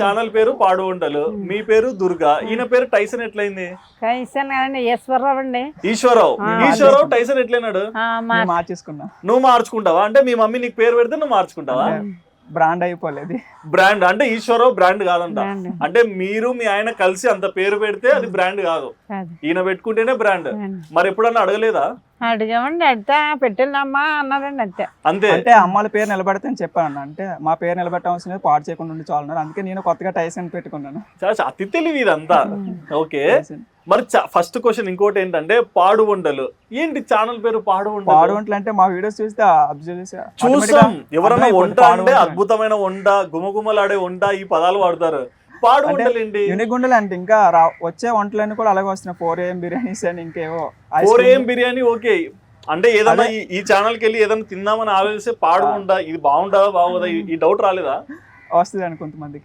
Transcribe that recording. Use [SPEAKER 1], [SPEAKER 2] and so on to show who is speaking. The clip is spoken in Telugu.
[SPEAKER 1] ఛానల్ పేరు పాడు వంటలు మీ పేరు దుర్గా. ఈయన పేరు టైసన్ ఎట్లయింది?
[SPEAKER 2] కదండి ఈశ్వరరావు అండి.
[SPEAKER 1] ఈశ్వరరావు. ఈశ్వరరావు టైసన్ ఎట్లయినాడు?
[SPEAKER 3] మార్చేసుకున్నా.
[SPEAKER 1] నువ్వు మార్చుకుంటావా? అంటే మీ మమ్మీ నీకు పేరు పెడితే నువ్వు మార్చుకుంటావా?
[SPEAKER 3] బ్రాండ్ అయిపోలేదు.
[SPEAKER 1] బ్రాండ్ అంటే ఈశ్వరరావు బ్రాండ్ కాదంట. అంటే మీరు మీ ఆయన కలిసి అంత పేరు పెడితే అది బ్రాండ్ కాదు. ఈయన పెట్టుకుంటేనే బ్రాండ్. మరి ఎప్పుడన్నా అడగలేదా?
[SPEAKER 2] అడిగామండి అడితే పెట్టిందమ్మా అన్నారండి అంతే.
[SPEAKER 1] అంతే.
[SPEAKER 3] అంటే అమ్మాల పేరు నిలబడితే అని చెప్పాను అన్న అంటే మా పేరు నిలబెట్టవలసిన లేదు, పాడు చేయకుండా ఉండి చాలన్నారు అందుకే నేను కొత్తగా టైసన్ పెట్టుకున్నాను.
[SPEAKER 1] చాలా అతి తెలివి ఇదంతా. ఓకే. మరి ఫస్ట్ క్వశ్చన్ ఇంకోటి ఏంటంటే పాడు వంటలు ఏంటి ఛానల్ పేరు పాడు
[SPEAKER 3] పాడు
[SPEAKER 1] వంటలు
[SPEAKER 3] వంటలు అంటే మా వీడియోస్ చూస్తే అబ్జర్వ్ చేసి
[SPEAKER 1] చూసాం. ఎవరన్నా వంట అంటే
[SPEAKER 3] వంటలు.
[SPEAKER 1] అద్భుతమైన వంట గుమగుమలాడే వంట ఈ పదాలు వాడతారు. పాడు వంటలు ఏంటి
[SPEAKER 3] యూనిగుండలు అంటే ఇంకా వచ్చే వంటలన్నీ కూడా అలాగే వస్తున్నాయి. ఫోర్ ఏఎం బిర్యానీస్ అని ఇంకేవో
[SPEAKER 1] ఫోర్
[SPEAKER 3] cream.
[SPEAKER 1] ఏం బిర్యానీ ఓకే అంటే ఏదన్నా ఈ- ఛానల్కి వెళ్ళి ఏదైనా తిందామని ఆలోచిస్తే పాడు వంట ఇది బాగుంటుందా బాగోదా ఈ- ఈ డౌట్ రాలేదా?
[SPEAKER 3] వస్తుంది అని కొంతమందికి.